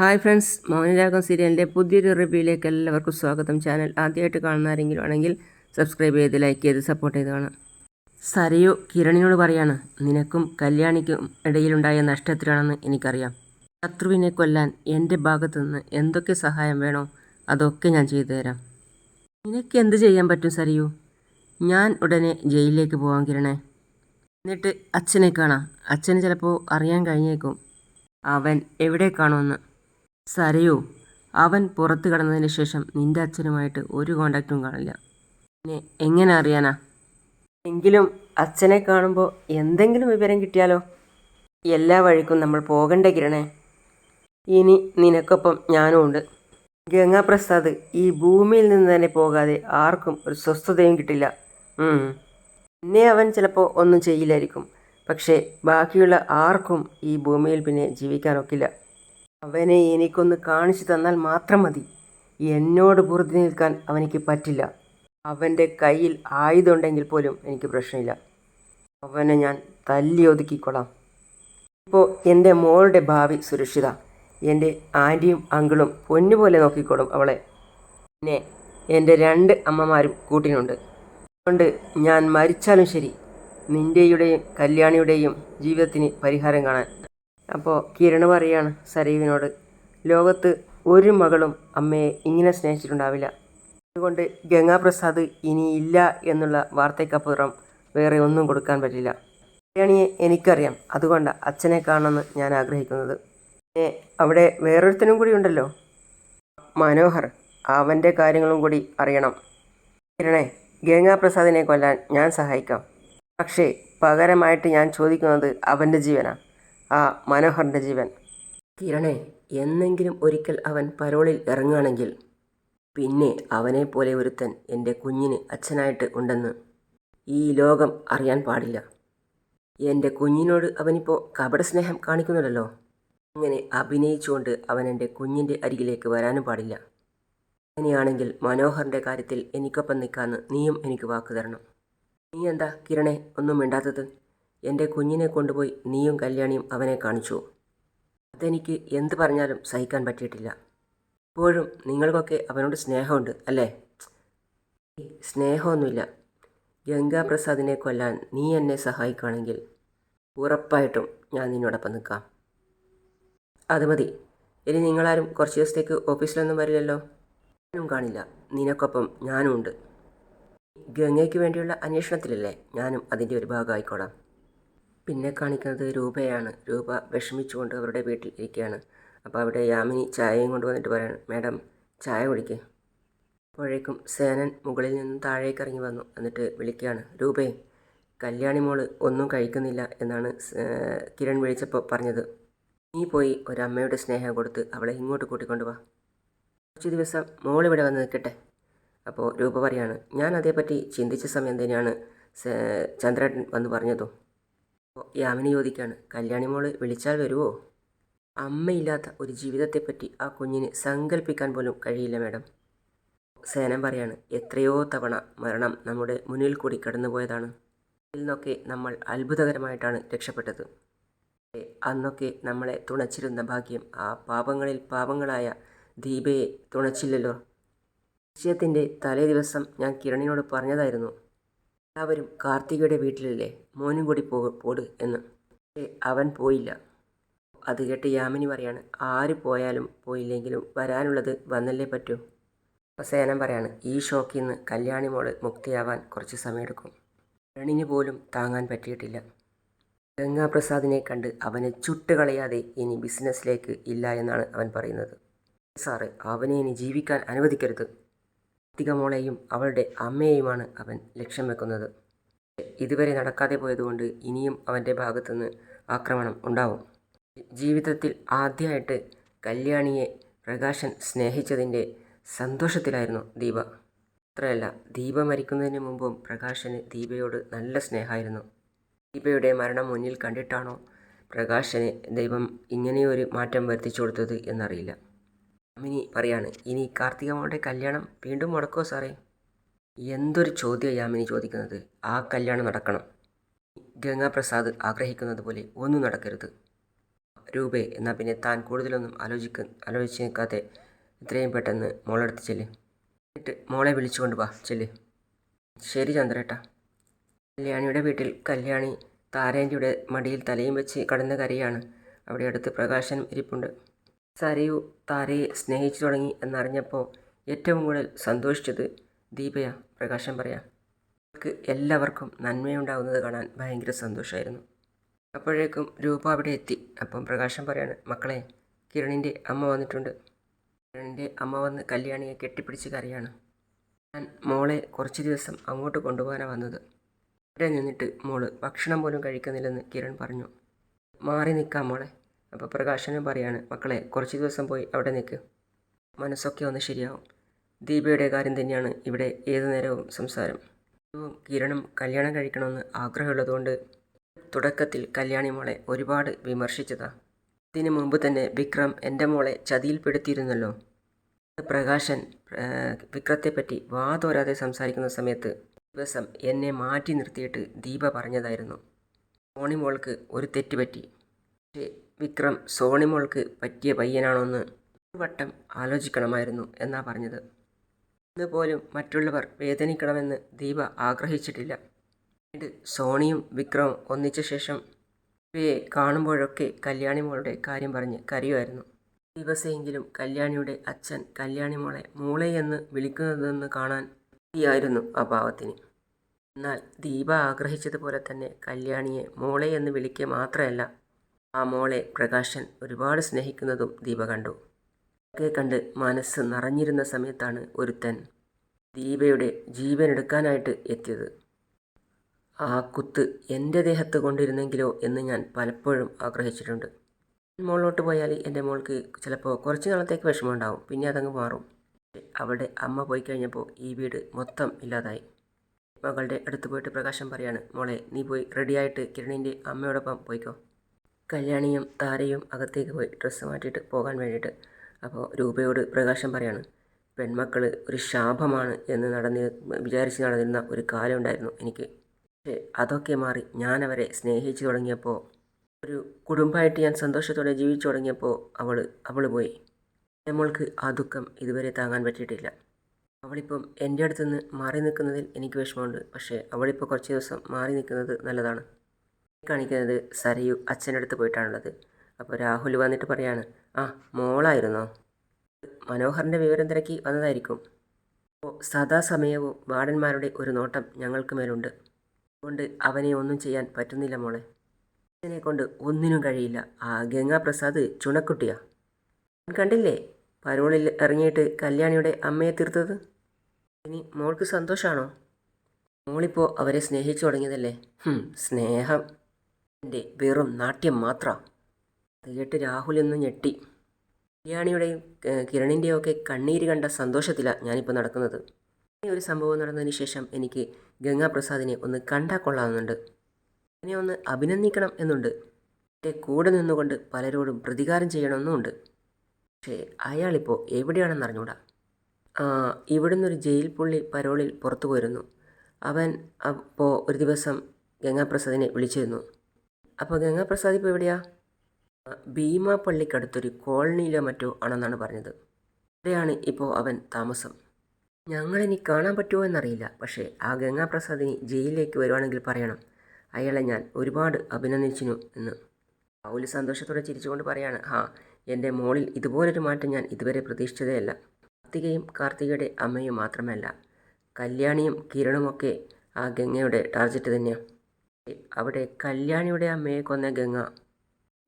Hi friends Mounaragam സീരിയലിന്റെ പുതിയൊരു റിവ്യൂയിലേക്ക് എല്ലാവർക്കും സ്വാഗതം. ചാനൽ ആദ്യമായിട്ട് കാണുന്ന ആരെങ്കിലും ആണെങ്കിൽ സബ്സ്ക്രൈബ് ചെയ്ത് ലൈക്ക് ചെയ്ത് സപ്പോർട്ട് ചെയ്ത് കാണാം സരയു കിരണിനോട് പറയാണ് നിനക്കും കല്യാണിക്കും ഇടയിലുണ്ടായ നഷ്ടത്തിലാണെന്ന് എനിക്കറിയാം. ശത്രുവിനെ കൊല്ലാൻ എന്റെ ഭാഗത്തു നിന്ന് എന്തൊക്കെ സഹായം വേണോ അതൊക്കെ ഞാൻ ചെയ്തു തരാം. നിനക്ക് എന്ത് ചെയ്യാൻ പറ്റും സരയു? ഞാൻ ഉടനെ ജയിലിലേക്ക് പോകാൻ കിരണേ. എന്നിട്ട് അച്ഛനെ കാണാം. അച്ഛന് ചിലപ്പോൾ അറിയാൻ കഴിഞ്ഞേക്കും. അവൻ എവിടെ കാണുമെന്ന്. സരയു അവൻ പുറത്ത് കടന്നതിന് ശേഷം നിന്റെ അച്ഛനുമായിട്ട് ഒരു കോണ്ടാക്റ്റും കാണില്ല. പിന്നെ എങ്ങനെ അറിയാനാ? എങ്കിലും അച്ഛനെ കാണുമ്പോൾ എന്തെങ്കിലും വിവരം കിട്ടിയാലോ? എല്ലാ വഴിക്കും നമ്മൾ പോകണ്ട കിരണേ. ഇനി നിനക്കൊപ്പം ഞാനും ഉണ്ട്. ഗംഗാപ്രസാദ് ഈ ഭൂമിയിൽ നിന്ന് തന്നെ പോകാതെ ആർക്കും ഒരു സ്വസ്ഥതയും കിട്ടില്ല. പിന്നെ അവൻ ചിലപ്പോൾ ഒന്നും ചെയ്യില്ലായിരിക്കും. പക്ഷേ ബാക്കിയുള്ള ആർക്കും ഈ ഭൂമിയിൽ പിന്നെ ജീവിക്കാനൊക്കില്ല അവനെ എനിക്കൊന്ന് കാണിച്ചു തന്നാൽ മാത്രം മതി. എന്നോട് പുറത്തു നിൽക്കാൻ അവനിക്ക് പറ്റില്ല. അവന്റെ കയ്യിൽ ആയുധമുണ്ടെങ്കിൽ പോലും എനിക്ക് പ്രശ്നമില്ല. അവനെ ഞാൻ തല്ലി ഒതുക്കിക്കൊള്ളാം. ഇപ്പോൾ എന്റെ മോളുടെ ഭാവി സുരക്ഷിത. എന്റെ ആന്റിയും അങ്കിളും പൊന്നുപോലെ നോക്കിക്കോളും അവളെ. പിന്നെ എന്റെ രണ്ട് അമ്മമാരും കൂട്ടിനുണ്ട്. അതുകൊണ്ട് ഞാൻ മരിച്ചാലും ശരി. നിന്റെയുടെയും കല്യാണിയുടെയും ജീവിതത്തിന് പരിഹാരം കാണാൻ അപ്പോൾ കിരണ് പറയാണ് സരീവിനോട് ലോകത്ത് ഒരു മകളും അമ്മയെ ഇങ്ങനെ സ്നേഹിച്ചിട്ടുണ്ടാവില്ല. അതുകൊണ്ട് ഗംഗാപ്രസാദ് ഇനി ഇല്ല എന്നുള്ള വാർത്തയ്ക്കപ്പുറം വേറെ ഒന്നും കൊടുക്കാൻ പറ്റില്ല. കല്യാണിയെ എനിക്കറിയാം. അതുകൊണ്ട് അച്ഛനെ കാണണമെന്ന് ഞാൻ ആഗ്രഹിക്കുന്നത്. പിന്നെ അവിടെ വേറൊരുത്തനും കൂടി ഉണ്ടല്ലോ. മനോഹർ അവന്റെ കാര്യങ്ങളും കൂടി അറിയണം. കിരണേ ഗംഗാപ്രസാദിനെ കൊല്ലാൻ ഞാൻ സഹായിക്കാം. പക്ഷേ പകരമായിട്ട് ഞാൻ ചോദിക്കുന്നത് അവന്റെ ജീവനാണ് ആ മനോഹറിന്റെ ജീവൻ. കിരണേ എന്നെങ്കിലും ഒരിക്കൽ അവൻ പരോളിൽ ഇറങ്ങുകയാണെങ്കിൽ പിന്നെ അവനെ പോലെ ഒരുത്തൻ എന്റെ കുഞ്ഞിന് അച്ഛനായിട്ട് ഉണ്ടെന്ന് ഈ ലോകം അറിയാൻ പാടില്ല. എന്റെ കുഞ്ഞിനോട് അവനിപ്പോൾ കപട സ്നേഹം കാണിക്കുന്നുണ്ടല്ലോ അങ്ങനെ അഭിനയിച്ചുകൊണ്ട് അവൻ എന്റെ കുഞ്ഞിന്റെ അരികിലേക്ക് വരാനും പാടില്ല. അങ്ങനെയാണെങ്കിൽ മനോഹറിന്റെ കാര്യത്തിൽ എനിക്കൊപ്പം നിൽക്കാമെന്ന് നീയും എനിക്ക് വാക്ക് തരണം. നീ എന്താ കിരണെ ഒന്നും മിണ്ടാത്തത്? എന്റെ കുഞ്ഞിനെ കൊണ്ടുപോയി നീയും കല്യാണിയും അവനെ കാണിച്ചു. അതെനിക്ക് എന്ത് പറഞ്ഞാലും സഹിക്കാൻ പറ്റിയിട്ടില്ല. ഇപ്പോഴും നിങ്ങൾക്കൊക്കെ അവനോട് സ്നേഹമുണ്ട് അല്ലേ? സ്നേഹമൊന്നുമില്ല. ഗംഗാപ്രസാദിനെ കൊല്ലാൻ നീ എന്നെ സഹായിക്കുകയാണെങ്കിൽ ഉറപ്പായിട്ടും ഞാൻ നിന്നോടൊപ്പം നിൽക്കാം. അത് മതി. ഇനി നിങ്ങളാരും കുറച്ച് ദിവസത്തേക്ക് ഓഫീസിലൊന്നും വരില്ലല്ലോ? ഞാനും കാണില്ല. നിനക്കൊപ്പം ഞാനും ഉണ്ട് ഗംഗയ്ക്ക് വേണ്ടിയുള്ള അന്വേഷണത്തിലല്ലേ ഞാനും അതിന്റെ ഒരു ഭാഗമായിക്കോളാം. പിന്നെ കാണിക്കുന്നത് രൂപയാണ്. രൂപ വിഷമിച്ചുകൊണ്ട് അവരുടെ വീട്ടിൽ ഇരിക്കുകയാണ്. അപ്പോൾ അവിടെ യാമിനി ചായയും കൊണ്ട് വന്നിട്ട് പറയാണ് മാഡം ചായ കുടിക്കേ. അപ്പോഴേക്കും സേനൻ മുകളിൽ നിന്ന് താഴേക്ക് ഇറങ്ങി വന്നു. എന്നിട്ട് വിളിക്കുകയാണ് രൂപേ കല്യാണി മോൾ ഒന്നും കഴിക്കുന്നില്ല എന്നാണ് കിരൺ വിളിച്ചപ്പോൾ പറഞ്ഞത്. നീ പോയി ഒരമ്മയുടെ സ്നേഹം കൊടുത്ത് അവളെ ഇങ്ങോട്ട് കൂട്ടിക്കൊണ്ടു കുറച്ച് ദിവസം മോൾ ഇവിടെ വന്ന് നിൽക്കട്ടെ. അപ്പോൾ രൂപ പറയാണ് ഞാൻ അതേപ്പറ്റി ചിന്തിച്ച സമയം തന്നെയാണ് ചന്ദ്രേട്ടൻ വന്ന് പറഞ്ഞതും. യാമിനി ചോദിക്കുകയാണ് കല്യാണി മോൾ വിളിച്ചാൽ വരുമോ അമ്മയില്ലാത്ത ഒരു ജീവിതത്തെപ്പറ്റി ആ കുഞ്ഞിന് സങ്കല്പിക്കാൻ പോലും കഴിയില്ല മാഡം. സേനം പറയാണ് എത്രയോ തവണ മരണം നമ്മുടെ മുന്നിൽ കൂടി കടന്നുപോയതാണ്. ഇതിൽ നിന്നൊക്കെ നമ്മൾ അത്ഭുതകരമായിട്ടാണ് രക്ഷപ്പെട്ടത്. അന്നൊക്കെ നമ്മളെ തുണച്ചിരുന്ന ഭാഗ്യം ആ പാപങ്ങളിൽ പാപങ്ങളായ ദീപയെ തുണച്ചില്ലല്ലോ. വിഷയത്തിന്റെ തലേ ദിവസം ഞാൻ കിരണിനോട് പറഞ്ഞതായിരുന്നു. എല്ലാവരും കാർത്തികയുടെ വീട്ടിലല്ലേ? മോനും കൂടി പോ പോട് എന്ന്. അവൻ പോയില്ല. അത് കേട്ട് യാമിനി പറയാണ് ആര് പോയാലും പോയില്ലെങ്കിലും വരാനുള്ളത് വന്നല്ലേ പറ്റൂ? സേനൻ പറയാണ് ഈ ഷോക്കിൽ നിന്ന് കല്യാണി മോൾ മുക്തിയാവാൻ കുറച്ച് സമയമെടുക്കും. കിരണിന് പോലും താങ്ങാൻ പറ്റിയിട്ടില്ല. ഗംഗാപ്രസാദിനെ കണ്ട് അവനെ ചുട്ടുകളയാതെ ഇനി ബിസിനസ്സിലേക്ക് ഇല്ല എന്നാണ് അവൻ പറയുന്നത്. സാറ് അവനെ ഇനി ജീവിക്കാൻ അനുവദിക്കരുത്. കാർത്തിക മോളെയും അവളുടെ അമ്മയെയുമാണ് അവൻ ലക്ഷ്യം വെക്കുന്നത്. ഇതുവരെ നടക്കാതെ പോയതുകൊണ്ട് ഇനിയും അവന്റെ ഭാഗത്തുനിന്ന് ആക്രമണം ഉണ്ടാവും. ജീവിതത്തിൽ ആദ്യമായിട്ട് കല്യാണിയെ പ്രകാശൻ സ്നേഹിച്ചതിന്റെ സന്തോഷത്തിലായിരുന്നു ദീപ. അത്രയല്ല ദീപ മരിക്കുന്നതിന് മുമ്പും പ്രകാശന് ദീപയോട് നല്ല സ്നേഹമായിരുന്നു. ദീപയുടെ മരണം മുന്നിൽ കണ്ടിട്ടാണോ പ്രകാശന് ദൈവം ഇങ്ങനെയൊരു മാറ്റം വരുത്തിച്ചു കൊടുത്തത് എന്നറിയില്ല. അമിനി പറയാണ് ഇനി കാർത്തിക മോളുടെ കല്യാണം വീണ്ടും മുടക്കോ സാറേ? എന്തൊരു ചോദ്യം യാമിനി ചോദിക്കുന്നത്. ആ കല്യാണം നടക്കണം. ഗംഗാപ്രസാദ് ആഗ്രഹിക്കുന്നത് പോലെ ഒന്നും നടക്കരുത്. രൂപേ എന്നാൽ പിന്നെ താൻ കൂടുതലൊന്നും ആലോചിക്ക ആലോചിച്ച് നിൽക്കാതെ എത്രയും പെട്ടെന്ന് മോളെടുത്ത് ചെല്ല്. എന്നിട്ട് മോളെ വിളിച്ചുകൊണ്ട് വാ ചെല്ല്. ശരി ചന്ദ്രേട്ടാ. കല്യാണിയുടെ വീട്ടിൽ കല്യാണി താരേന്റെ മടിയിൽ തലയും വെച്ച് കടന്ന കരയാണ്. അവിടെ അടുത്ത് പ്രകാശനം ഇരിപ്പുണ്ട്. സരയു താരയെ സ്നേഹിച്ചു തുടങ്ങി എന്നറിഞ്ഞപ്പോൾ ഏറ്റവും കൂടുതൽ സന്തോഷിച്ചത് ദീപയ. പ്രകാശം പറയാം. അവർക്ക് എല്ലാവർക്കും നന്മയുണ്ടാവുന്നത് കാണാൻ ഭയങ്കര സന്തോഷമായിരുന്നു അപ്പോഴേക്കും രൂപ അവിടെ എത്തി. അപ്പം പ്രകാശം പറയാണ് മക്കളെ കിരണിന്റെ അമ്മ വന്നിട്ടുണ്ട്. കിരണിന്റെ അമ്മ വന്ന് കല്യാണിയെ കെട്ടിപ്പിടിച്ച് കരയാണ്. ഞാൻ മോളെ കുറച്ച് ദിവസം അങ്ങോട്ട് കൊണ്ടുപോകാനാണ് വന്നത്. അവിടെ നിന്നിട്ട് മോൾ ഭക്ഷണം പോലും കഴിക്കുന്നില്ലെന്ന് കിരൺ പറഞ്ഞു. മാറി നിൽക്കാം മോളെ. അപ്പോൾ പ്രകാശനും പറയാണ് മക്കളെ കുറച്ച് ദിവസം പോയി അവിടെ നിൽക്ക് മനസ്സൊക്കെ ഒന്ന് ശരിയാവും. ദീപയുടെ കാര്യം തന്നെയാണ് ഇവിടെ ഏതു നേരവും സംസാരം. കിരണും കല്യാണം കഴിക്കണമെന്ന് ആഗ്രഹമുള്ളതുകൊണ്ട് തുടക്കത്തിൽ കല്യാണി മോളെ ഒരുപാട് വിമർശിച്ചതാ. ഇതിനു മുമ്പ് തന്നെ വിക്രം എന്റെ മോളെ ചതിയിൽപ്പെടുത്തിയിരുന്നല്ലോ. പ്രകാശൻ വിക്രത്തെപ്പറ്റി വാതോരാതെ സംസാരിക്കുന്ന സമയത്ത് ദിവസം എന്നെ മാറ്റി നിർത്തിയിട്ട് ദീപ പറഞ്ഞതായിരുന്നു. സോണിമോൾക്ക് ഒരു തെറ്റ് പറ്റി. പക്ഷേ വിക്രം സോണിമോൾക്ക് പറ്റിയ പയ്യനാണോന്ന് ഒരു വട്ടം ആലോചിക്കണമായിരുന്നു എന്നാ പറഞ്ഞത്. ഇന്ന് പോലും മറ്റുള്ളവർ വേദനിക്കണമെന്ന് ദീപ ആഗ്രഹിച്ചിട്ടില്ല. പിന്നീട് സോണിയും വിക്രവും ഒന്നിച്ച ശേഷം ഇവയെ കാണുമ്പോഴൊക്കെ കല്യാണിമോളുടെ കാര്യം പറഞ്ഞ് കരയുമായിരുന്നു. ദിവസമെങ്കിലും കല്യാണിയുടെ അച്ഛൻ കല്യാണിമോളെ മൂളയെന്ന് വിളിക്കുന്നതെന്ന് കാണാൻ ആയിരുന്നു ആ പാവത്തിന്. എന്നാൽ ദീപ ആഗ്രഹിച്ചതുപോലെ തന്നെ കല്യാണിയെ മോളെ എന്ന് വിളിക്കുക മാത്രമല്ല ആ മോളെ പ്രകാശൻ ഒരുപാട് സ്നേഹിക്കുന്നതും ദീപ കണ്ടു. ഒക്കെ കണ്ട് മനസ്സ് നിറഞ്ഞിരുന്ന സമയത്താണ് ഒരുത്തൻ ദീപയുടെ ജീവൻ എടുക്കാനായിട്ട് എത്തിയത്. ആ കുത്ത് എന്റെ ദേഹത്ത് കൊണ്ടിരുന്നെങ്കിലോ എന്ന് ഞാൻ പലപ്പോഴും ആഗ്രഹിച്ചിട്ടുണ്ട്. മോളിലോട്ട് പോയാൽ എന്റെ മോൾക്ക് ചിലപ്പോൾ കുറച്ച് നാളത്തേക്ക് വിഷമമുണ്ടാവും പിന്നെ അതങ്ങ് മാറും. അവിടെ അമ്മ പോയി കഴിഞ്ഞപ്പോൾ ഈ വീട് മൊത്തം ഇല്ലാതായി. മകളുടെ അടുത്ത് പോയിട്ട് പ്രകാശം പറയാണ് മോളെ നീ പോയി റെഡിയായിട്ട് കിരണിന്റെ അമ്മയോടൊപ്പം പോയിക്കോ. കല്യാണിയും താരയും അകത്തേക്ക് പോയി ഡ്രസ്സ് മാറ്റിയിട്ട് പോകാൻ വേണ്ടിയിട്ട്. അപ്പോൾ രൂപയോട് പ്രകാശം പറയാണ് പെൺമക്കൾ ഒരു ശാപമാണ് എന്ന് നടന്നി വിചാരിച്ച് നടന്നിരുന്ന ഒരു കാലമുണ്ടായിരുന്നു എനിക്ക്. പക്ഷേ അതൊക്കെ മാറി ഞാൻ അവരെ സ്നേഹിച്ചു തുടങ്ങിയപ്പോൾ ഒരു കുടുംബമായിട്ട് ഞാൻ സന്തോഷത്തോടെ ജീവിച്ചു തുടങ്ങിയപ്പോൾ അവൾ അവൾ പോയി. നമ്മൾക്ക് ആ ദുഃഖം ഇതുവരെ താങ്ങാൻ പറ്റിയിട്ടില്ല. അവളിപ്പം എന്റെ അടുത്ത് നിന്ന് മാറി നിൽക്കുന്നതിൽ എനിക്ക് വിഷമമുണ്ട്. പക്ഷേ അവളിപ്പോൾ കുറച്ച് ദിവസം മാറി നിൽക്കുന്നത് നല്ലതാണ്. കാണിക്കുന്നത് സരയു അച്ഛന്റെ അടുത്ത് പോയിട്ടാണുള്ളത്. അപ്പോൾ രാഹുൽ വന്നിട്ട് പറയാണ് ആ മോളായിരുന്നോ? മനോഹറിന്റെ വിവരം തിരക്കി വന്നതായിരിക്കും. അപ്പോൾ സദാസമയവും വാർഡന്മാരുടെ ഒരു നോട്ടം ഞങ്ങൾക്ക് മേലുണ്ട്. അതുകൊണ്ട് അവനെ ഒന്നും ചെയ്യാൻ പറ്റുന്നില്ല മോളെ. ഇതിനെ കൊണ്ട് ഒന്നിനും കഴിയില്ല. ആ ഗംഗാപ്രസാദ് ചുണക്കുട്ടിയാ. കണ്ടില്ലേ? പരോളിൽ ഇറങ്ങിയിട്ട് കല്യാണിയുടെ അമ്മയെ തീർത്തത്? ഇനി മോൾക്ക് സന്തോഷമാണോ മോളിപ്പോൾ അവരെ സ്നേഹിച്ചു തുടങ്ങിയതല്ലേ? സ്നേഹം. എന്റെ വെറും നാട്യം മാത്രം. അത് കേട്ട് രാഹുൽ ഒന്ന് ഞെട്ടി. കല്യാണിയുടെയും കിരണിന്റെയും ഒക്കെ കണ്ണീര് കണ്ട സന്തോഷത്തിലാണ് ഞാനിപ്പോൾ നടക്കുന്നത്. ഈ ഒരു സംഭവം നടന്നതിന് ശേഷം എനിക്ക് ഗംഗാപ്രസാദിനെ ഒന്ന് കണ്ടാൽ കൊള്ളാമെന്നുണ്ട് അതിനെ ഒന്ന് അഭിനന്ദിക്കണം എന്നുണ്ട്. എന്റെ കൂടെ നിന്നുകൊണ്ട് പലരോടും പ്രതികാരം ചെയ്യണമെന്നുമുണ്ട്. പക്ഷേ അയാളിപ്പോൾ എവിടെയാണെന്ന് അറിഞ്ഞൂടാ. ആ, ഇവിടുന്ന് ഒരു ജയിൽ പുള്ളി പരോളിൽ പുറത്തു പോയിരുന്നു. അവൻ അപ്പോൾ ഒരു ദിവസം ഗംഗാപ്രസാദിനെ വിളിച്ചിരുന്നു. അപ്പോൾ ഗംഗാപ്രസാദ് ഇപ്പോൾ എവിടെയാ? ഭീമാ പള്ളിക്കടുത്തൊരു കോളനിയിലോ മറ്റോ ആണെന്നാണ് പറഞ്ഞത്. അവിടെയാണ് ഇപ്പോൾ അവൻ താമസം. ഞങ്ങളിനി കാണാൻ പറ്റുമോ എന്നറിയില്ല. പക്ഷേ ആ ഗംഗാപ്രസാദിനി ജയിലിലേക്ക് വരുവാണെങ്കിൽ പറയണം. അയാളെ ഞാൻ ഒരുപാട് അഭിനന്ദിച്ചിരുന്നു എന്ന്. പൗൽ സന്തോഷത്തോടെ ചിരിച്ചുകൊണ്ട് പറയാണ് ഹാ എന്റെ മോളിൽ ഇതുപോലൊരു മാറ്റം ഞാൻ ഇതുവരെ പ്രതീക്ഷിച്ചതേയല്ല. കാർത്തികയും കാർത്തികയുടെ അമ്മയും മാത്രമല്ല. കല്യാണിയും കിരണുമൊക്കെ ആ ഗംഗയുടെ ടാർജറ്റ് തന്നെയാണ് അവിടെ കല്യാണിയുടെ അമ്മയെ കൊന്ന ഗംഗ.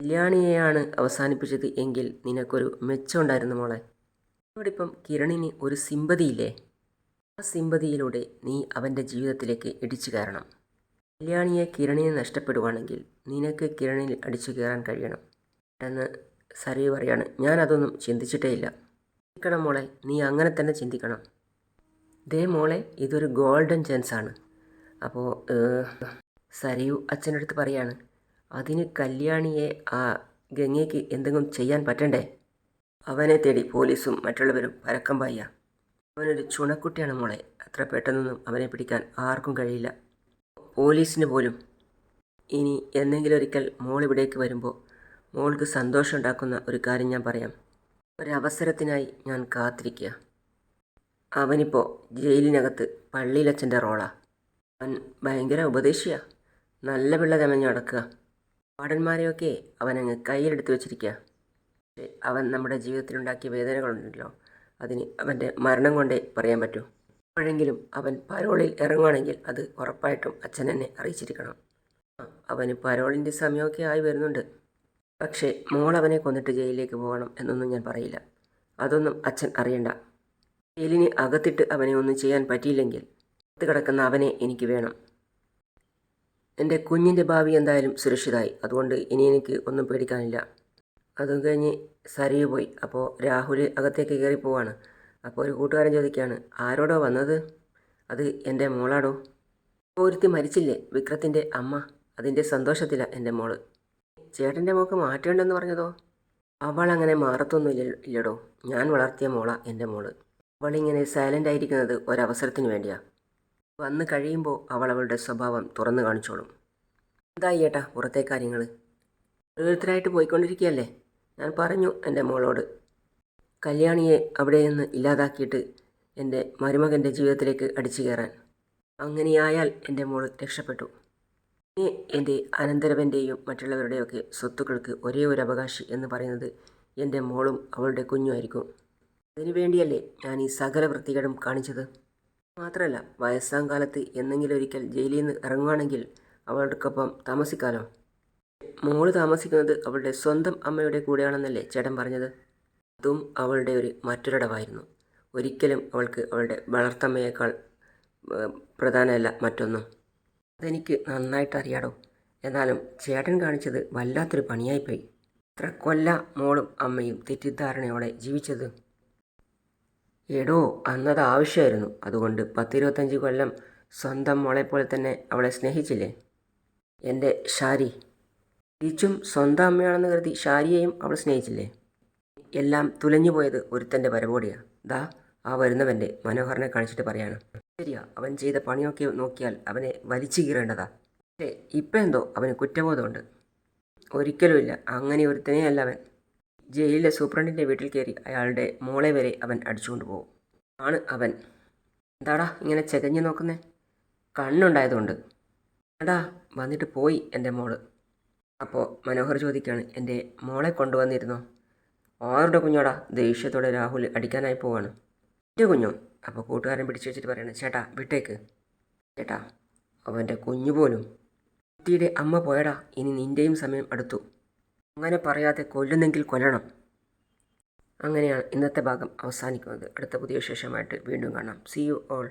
കല്യാണിയെയാണ് അവസാനിപ്പിച്ചത് എങ്കിൽ നിനക്കൊരു മെച്ചമുണ്ടായിരുന്നു മോളെ. ഇപ്പം കിരണിന് ഒരു സിമ്പതിയില്ലേ? ആ സിമ്പതിയിലൂടെ നീ അവന്റെ ജീവിതത്തിലേക്ക് ഇടിച്ചു കയറണം. കല്യാണിയെ കിരണിനെ നഷ്ടപ്പെടുവാണെങ്കിൽ നിനക്ക് കിരണിൽ അടിച്ചു കയറാൻ കഴിയണം. എന്ന് സരി പറയാണ് ഞാനതൊന്നും ചിന്തിച്ചിട്ടേ ഇല്ല ചിന്തിക്കണം മോളെ നീ അങ്ങനെ തന്നെ ചിന്തിക്കണം. ദേ മോളെ ഇതൊരു ഗോൾഡൻ ചാൻസ് ആണ് അപ്പോൾ സരയു അച്ഛന്റെ അടുത്ത് പറയാണ് അതിന് കല്യാണിയെ ആ ഗംഗയ്ക്ക് എന്തെങ്കിലും ചെയ്യാൻ പറ്റണ്ടേ? അവനെ തേടി പോലീസും മറ്റുള്ളവരും പരക്കം പായ. അവനൊരു ചുണക്കുട്ടിയാണ് മോളെ. അത്ര പെട്ടെന്നൊന്നും അവനെ പിടിക്കാൻ ആർക്കും കഴിയില്ല. പോലീസിന് പോലും. ഇനി എന്നെങ്കിലും ഒരിക്കൽ മോൾ ഇവിടേക്ക് വരുമ്പോൾ മോൾക്ക് സന്തോഷം ഉണ്ടാക്കുന്ന ഒരു കാര്യം ഞാൻ പറയാം. ഒരവസരത്തിനായി ഞാൻ കാത്തിരിക്കുക അവനിപ്പോൾ ജയിലിനകത്ത് പള്ളിയിലച്ഛന്റെ റോളാ. അവൻ ഭയങ്കര ഉപദേശിയാ. നല്ല പിള്ള തെമഞ്ഞു നടക്കുക. പാടന്മാരെയൊക്കെ അവനങ്ങ് കയ്യിലെടുത്ത് വെച്ചിരിക്കുക. അവൻ നമ്മുടെ ജീവിതത്തിലുണ്ടാക്കിയ വേദനകളുണ്ടല്ലോ. അതിന് അവന്റെ മരണം കൊണ്ടേ പറയാൻ പറ്റൂ. എപ്പോഴെങ്കിലും അവൻ പരോളിൽ ഇറങ്ങുകയാണെങ്കിൽ അത് ഉറപ്പായിട്ടും അച്ഛൻ എന്നെ അറിയിച്ചിരിക്കണം. അവന് പരോളിന്റെ സമയമൊക്കെ ആയി വരുന്നുണ്ട്. പക്ഷേ മോൾ അവനെ കൊന്നിട്ട് ജയിലിലേക്ക് പോകണം എന്നൊന്നും ഞാൻ പറയില്ല. അതൊന്നും അച്ഛൻ അറിയണ്ട. ജയിലിന് അകത്തിട്ട് അവനെ ഒന്നും ചെയ്യാൻ പറ്റിയില്ലെങ്കിൽ അത് കിടക്കുന്ന അവനെ എനിക്ക് വേണം. എന്റെ കുഞ്ഞിന്റെ ഭാവി എന്തായാലും സുരക്ഷിതമായി അതുകൊണ്ട് ഇനി എനിക്ക് ഒന്നും പേടിക്കാനില്ല. അതും കഴിഞ്ഞ് സരിയു പോയി. അപ്പോൾ രാഹുൽ അകത്തേക്ക് കയറി പോവാണ്. അപ്പോൾ ഒരു കൂട്ടുകാരൻ ചോദിക്കുകയാണ് ആരോടോ വന്നത്? അത് എന്റെ മോളാടോ? ഒരുത്തി മരിച്ചില്ലേ? വിക്രത്തിന്റെ അമ്മ. അതിന്റെ സന്തോഷത്തിലാണ് എന്റെ മോൾ. ചേട്ടന്റെ മോൾക്ക് മാറ്റേണ്ടെന്ന് പറഞ്ഞതോ? അവൾ അങ്ങനെ മാറത്തൊന്നുമില്ല ഇല്ലടോ. ഞാൻ വളർത്തിയ മോളാണ് എന്റെ മോൾ. അവളിങ്ങനെ സൈലന്റ് ആയിരിക്കുന്നത് ഒരവസരത്തിന് വേണ്ടിയാ. വന്ന് കഴിയുമ്പോൾ അവൾ അവളുടെ സ്വഭാവം തുറന്നു കാണിച്ചോളും. എന്തായി ഏട്ടാ പുറത്തെ കാര്യങ്ങൾ ഓരോരുത്തരായിട്ട് പോയിക്കൊണ്ടിരിക്കുകയല്ലേ? ഞാൻ പറഞ്ഞു എന്റെ മോളോട്. കല്യാണിയെ അവിടെ നിന്ന് ഇല്ലാതാക്കിയിട്ട് എന്റെ മരുമകന്റെ ജീവിതത്തിലേക്ക് അടിച്ചു കയറാൻ. അങ്ങനെയായാൽ എന്റെ മോൾ രക്ഷപ്പെട്ടു. ഇനി എന്റെ അനന്തരവന്റെയും മറ്റുള്ളവരുടെയൊക്കെ സ്വത്തുക്കൾക്ക് ഒരേ ഒരു അവകാശി എന്ന് പറയുന്നത് എന്റെ മോളും അവളുടെ കുഞ്ഞുമായിരിക്കും അതിനുവേണ്ടിയല്ലേ ഞാൻ ഈ സകല വൃത്തികേടും കാണിച്ചത്? മാത്രമല്ല വയസ്സാം കാലത്ത് എന്നെങ്കിലും ഒരിക്കൽ ജയിലിൽ നിന്ന് ഇറങ്ങുവാണെങ്കിൽ അവൾക്കൊപ്പം താമസിക്കാലോ? മോൾ താമസിക്കുന്നത് അവളുടെ സ്വന്തം അമ്മയുടെ കൂടെയാണെന്നല്ലേ ചേട്ടൻ പറഞ്ഞത്? അതും അവളുടെ ഒരു മറ്റൊരിടവായിരുന്നു ഒരിക്കലും അവൾക്ക് അവളുടെ വളർത്തമ്മയേക്കാൾ പ്രധാനമല്ല മറ്റൊന്നും. അതെനിക്ക് നന്നായിട്ട് അറിയാടോ. എന്നാലും ചേട്ടൻ കാണിച്ചത് വല്ലാത്തൊരു പണിയായിപ്പോയി. ഇത്ര കൊല്ല മോളും അമ്മയും തെറ്റിദ്ധാരണയോടെ ജീവിച്ചത്? എടോ അന്നത് ആവശ്യമായിരുന്നു. അതുകൊണ്ട് പത്തിരുപത്തഞ്ച് കൊല്ലം സ്വന്തം മോളെപ്പോലെ തന്നെ അവളെ സ്നേഹിച്ചില്ലേ? എന്റെ ഷാരി. തിരിച്ചും സ്വന്തം അമ്മയാണെന്ന് കരുതി ഷാരിയെയും അവൾ സ്നേഹിച്ചില്ലേ? എല്ലാം തുലഞ്ഞു പോയത് ഒരുത്തന്റെ പരപോടിയാണ് ദാ ആ വരുന്നവന്റെ മനോഹരനെ കാണിച്ചിട്ട് പറയാണ്. ശരിയാ അവൻ ചെയ്ത പണിയൊക്കെ നോക്കിയാൽ അവനെ വലിച്ചു കീറേണ്ടതാ. പക്ഷേ ഇപ്പം എന്തോ അവന് കുറ്റബോധമുണ്ട്. ഒരിക്കലുമില്ല അങ്ങനെ ഒരുത്തനെയല്ല അവൻ. ജയിലിലെ സൂപ്രണ്ടിന്റെ വീട്ടിൽ കയറി അയാളുടെ മോളെ വരെ അവൻ അടിച്ചുകൊണ്ട് പോകും. ആണ് അവൻ. എന്താടാ ഇങ്ങനെ ചെകഞ്ഞു നോക്കുന്നേ? കണ്ണുണ്ടായതുകൊണ്ട്. എടാ വന്നിട്ട് പോയി എന്റെ മോൾ. അപ്പോൾ മനോഹർ ചോദിക്കുകയാണ് എന്റെ മോളെ കൊണ്ടുവന്നിരുന്നോ? ആരുടെ കുഞ്ഞോടാ ദേഷ്യത്തോടെ രാഹുൽ അടിക്കാനായി പോവാണ്? എന്റെ കുഞ്ഞോ? അപ്പോൾ കൂട്ടുകാരൻ പിടിച്ചു വെച്ചിട്ട് പറയണം ചേട്ടാ വിട്ടേക്ക്. ചേട്ടാ അവന്റെ കുഞ്ഞു പോലും കുട്ടിയുടെ അമ്മ പോയടാ ഇനി നിന്റെയും സമയം അടുത്തു. അങ്ങനെ പറയാതെ കൊല്ലുന്നെങ്കിൽ കൊല്ലണം. അങ്ങനെയാണ് ഇന്നത്തെ ഭാഗം അവസാനിക്കുന്നത്. അടുത്ത പുതിയ വിശേഷമായിട്ട് വീണ്ടും കാണാം. C you all